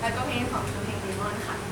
แล้วก็เพลงของเพลงดีมอนค่ะ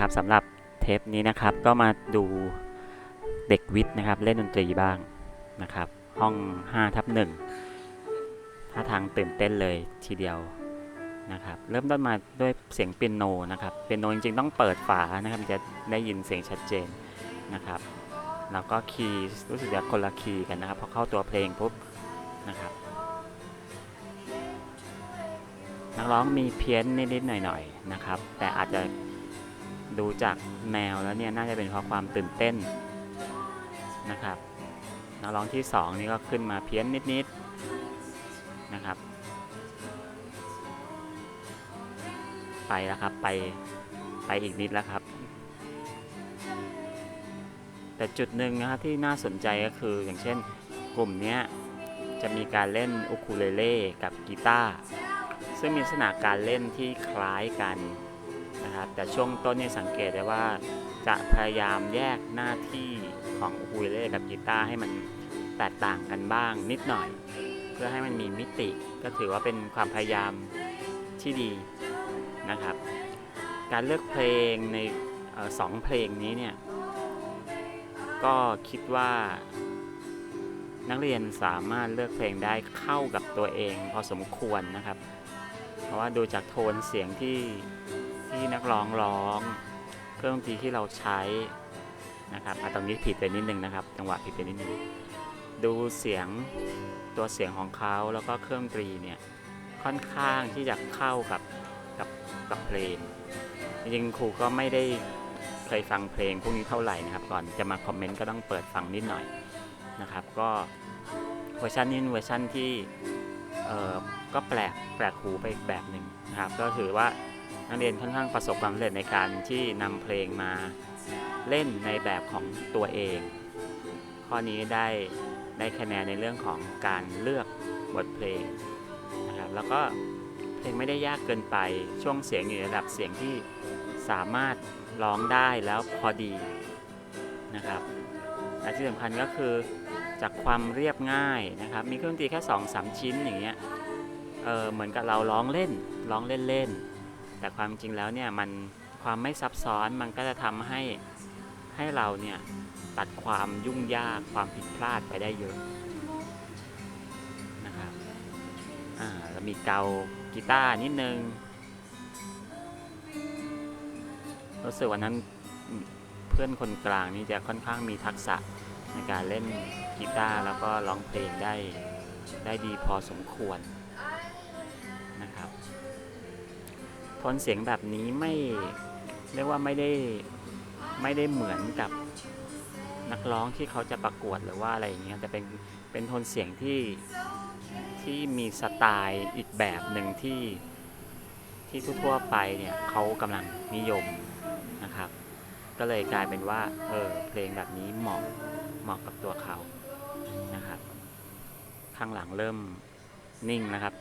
นะครับสำหรับเทปนี้นะครับก็มาดูเด็กวิทย์นะครับ เล่นดนตรีบ้างนะครับ ห้อง5ทับ1ท่าทางตื่นเต้นเลยทีเดียวนะครับ เริ่มต้นมาด้วยเสียงเปียโนนะครับเปียโนจริงๆต้องเปิดฝานะครับจะได้ยินเสียงชัดเจนนะครับแล้วก็คีย์รู้สึกจะคนละคีย์กันนะครับพอเข้าตัวเพลงปุ๊บนะครับนักร้องมีเพี้ยนนิดๆหน่อยๆนะครับ แต่อาจจะ ดูจากแนวแล้วเนี่ยน่าจะเป็นเพราะความตื่นเต้นนะครับนักร้องที่สองนี่ก็ขึ้นมาเพี้ยนนิดๆนะครับ ไปแล้วครับไปไปอีกนิดแล้วครับ แต่จุดหนึ่งนะครับที่น่าสนใจก็คืออย่างเช่นกลุ่มนี้จะมีการเล่นอุคูเลเล่กับกีตาร์ซึ่งมีลักษณะการเล่นที่คล้ายกัน นะครับแต่ช่วงต้นเนี่ยสังเกตได้ว่าจะพยายามแยกหน้าที่ของอูคูเลเล่กับกีตาร์ให้มันแตกต่างกันบ้างนิดหน่อย เพื่อให้มันมีมิติก็ถือว่าเป็นความพยายามที่ดีนะครับ การเลือกเพลงในออสองเพลงนี้เนี่ยก็คิดว่านักเรียนสามารถเลือกเพลงได้เข้ากับตัวเองพอสมควรนะครับ เพราะว่าดูจากโทนเสียงที่ ที่นักร้องร้อง เครื่องดนตรีที่เราใช้นะครับอะตรงนี้ผิดไปนิดนึงนะครับ จังหวะผิดไปนิดนึงดูเสียงตัวเสียงของเขาแล้วก็เครื่องดนตรีเนี่ยค่อนข้างที่จะเข้ากับกับกับเพลงจริงๆครูก็ไม่ได้เคยฟังเพลงพวกนี้เท่าไหร่นะครับ ก่อนจะมาคอมเมนต์ก็ต้องเปิดฟังนิดหน่อยนะครับ ก็เวอร์ชันนี้เวอร์ชันที่เอ่อก็แปลกแปลกหูไปอีกแบบหนึ่งนะครับ ก็ถือว่า นักเรียนค่อนข้างประสบความสำเร็จในการที่นำเพลงมาเล่นในแบบของตัวเอง ข้อนี้ได้ได้คะแนนในเรื่องของการเลือกบทเพลงนะครับแล้วก็เพลงไม่ได้ยากเกินไปช่วงเสียงอยู่ระดับเสียงที่สามารถร้องได้แล้วพอดีนะครับและที่สำคัญก็คือจากความเรียบง่ายนะครับ มีเครื่องดนตรีแค่2อสชิ้นอย่างเงี้ยเออเหมือนกับเราร้องเล่นร้องเล่นๆ แต่ความจริงแล้วเนี่ยมันความไม่ซับซ้อนมันก็จะทำให้ให้เราเนี่ยตัดความยุ่งยากความผิดพลาดไปได้เยอะนะครับอ่าแล้วมีเกากีตาร์นิดนึงรู้สึกวันนั้นเพื่อนคนกลางนี่จะค่อนข้างมีทักษะในการเล่นกีตาร์แล้วก็ร้องเพลงได้ได้ดีพอสมควร โทนเสียงแบบนี้ไม่เรียกว่าไม่ได้ไม่ได้เหมือนกับนักร้องที่เขาจะประกวดหรือว่าอะไรอย่างเงี้ยแต่เป็นเป็นโทนเสียงที่ที่มีสไตล์อีกแบบหนึ่งที่ที่ทั่วๆไปเนี่ยเขากำลังนิยมนะครับ ก็เลยกลายเป็นว่าเออเพลงแบบนี้เหมาะเหมาะกับตัวเขานะครับ ข้างหลังเริ่มนิ่งนะครับ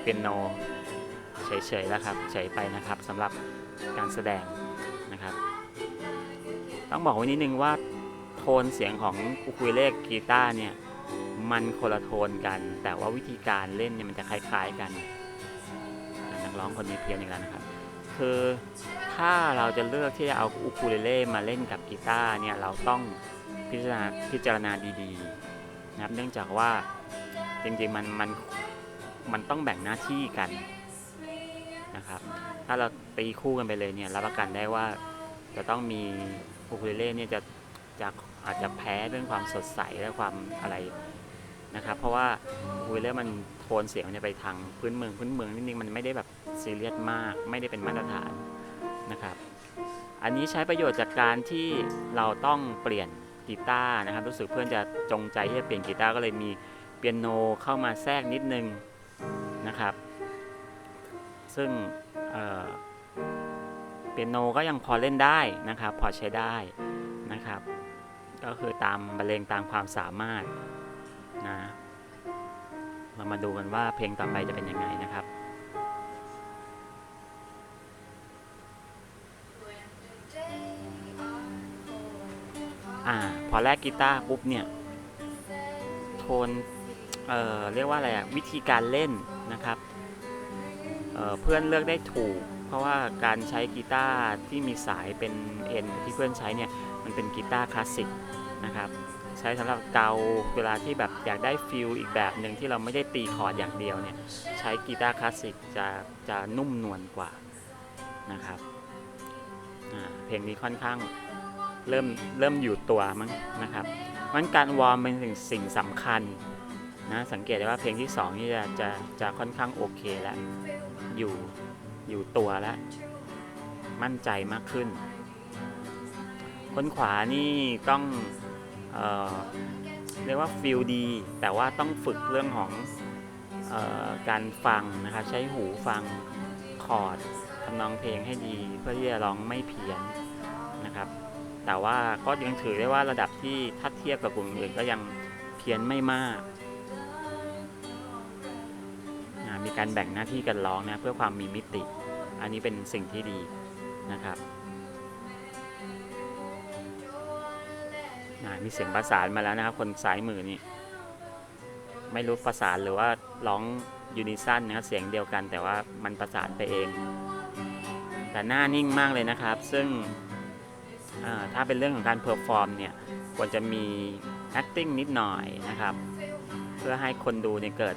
เปียโน เฉยๆแล้วครับ เฉยไปนะครับสำหรับการแสดงนะครับ ต้องบอกไว้นิดนึงว่าโทนเสียงของอูคูเลเล่กีตาร์เนี่ยมันคนละโทนกัน แต่ว่าวิธีการเล่นเนี่ยมันจะคล้ายๆกันนักร้องคนนี้เพี้ยนอีกแล้วนะครับ คือถ้าเราจะเลือกที่จะเอาอูคูเลเล่มาเล่นกับกีตาร์เนี่ยเราต้องพิจารณาพิจารณาดีๆนะครับเนื่องจากว่าจริงๆมันมันมันต้องแบ่งหน้าที่กัน นะครับ ถ้าเราตีคู่กันไปเลยเนี่ยรับประกันได้ว่าจะต้องมีอูคูเลเล่เนี่ยจะจะอาจจะแพ้เรื่องความสดใสและความอะไรนะครับ เพราะว่าอูคูเลเล่มันโทนเสียงมันจะไปทางพื้นเมืองพื้นเมืองนิดนึงมันไม่ได้แบบซีเรียสมาก ไม่ได้เป็นมาตรฐานนะครับ อันนี้ใช้ประโยชน์จากการที่เราต้องเปลี่ยนกีตาร์นะครับ รู้สึกเพื่อนจะจงใจที่จะเปลี่ยนกีตาร์ก็เลยมีเปียโนเข้ามาแทรกนิดนึงนะครับ ซึ่งเปียโนก็ยังพอเล่นได้นะครับ พอใช้ได้นะครับ ก็คือตามบรรเลงตามความสามารถนะเรามาดูกันว่าเพลงต่อไปจะเป็นยังไงนะครับอ่าพอแลกกีตาร์ปุ๊บเนี่ยโทนเอ่อเรียกว่าอะไรอะวิธีการเล่นนะครับ เพื่อนเลือกได้ถูก เพราะว่าการใช้กีตาร์ที่มีสายเป็นเอ็นที่เพื่อนใช้เนี่ยมันเป็นกีตาร์คลาสสิกนะครับใช้สำหรับเกาเวลาที่แบบอยากได้ฟิลอีกแบบหนึ่งที่เราไม่ได้ตีคอร์ดอย่างเดียวเนี่ยใช้กีตาร์คลาสสิกจะจะนุ่มนวลกว่านะครับเพลงนี้ค่อนข้างเริ่มเริ่มอยู่ตัวมั้งนะครับมันการวอร์มเป็นสิ่งสิ่งสำคัญนะสังเกตได้ว่าเพลงที่สองนี่จะจะจะค่อนข้างโอเคแล้ว อยู่อยู่ตัวแล้วมั่นใจมากขึ้น คนขวานี่ต้องเออเรียกว่าฟิลดี แต่ว่าต้องฝึกเรื่องของออการฟังนะครับใช้หูฟังคอร์ดทำนองเพลงให้ดี เพื่อที่จะร้องไม่เพี้ยนนะครับ แต่ว่าก็ยังถือได้ว่าระดับที่ถ้าเทียบกับกลุ่มอื่นก็ยังเพี้ยนไม่มาก มีการแบ่งหน้าที่กันร้องนะเพื่อความมีมิติ อันนี้เป็นสิ่งที่ดีนะครับมีเสียงประสานมาแล้วนะครับ คนซ้ายมือนี่ไม่รู้ประสานหรือว่าร้องยูนิซันนะครับเสียงเดียวกัน แต่ว่ามันประสานไปเอง แต่หน้านิ่งมากเลยนะครับ ซึ่งถ้าเป็นเรื่องของการเพอร์ฟอร์มเนี่ยควรจะมี acting นิดหน่อยนะครับ เพื่อให้คนดูเนี่ยเกิด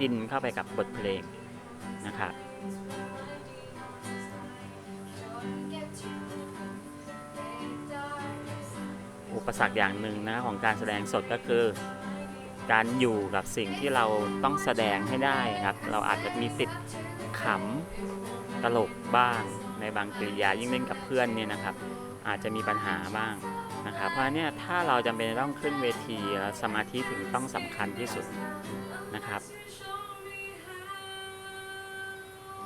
อินเข้าไปกับบทเพลงนะครับอุปสรรคอย่างหนึ่งนะของการแสดงสดก็คือ การอยู่กับสิ่งที่เราต้องแสดงให้ได้ครับ เราอาจจะมีติดขำตลกบ้างในบางกริยายิ่งเล่นกับเพื่อนเนี่ยนะครับ อาจจะมีปัญหาบ้างนะครับเพราะเนี่ยถ้าเราจำเป็นต้องขึ้นเวทีสมาธิถึงต้องสำคัญที่สุดนะครับ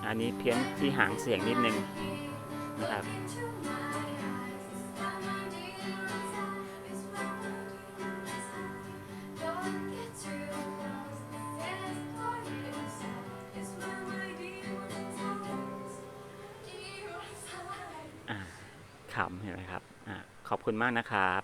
อันนี้เพี้ยนที่หางเสียงนิดนึงนะครับขำเห็นไหมครับอขอบคุณมากนะครับ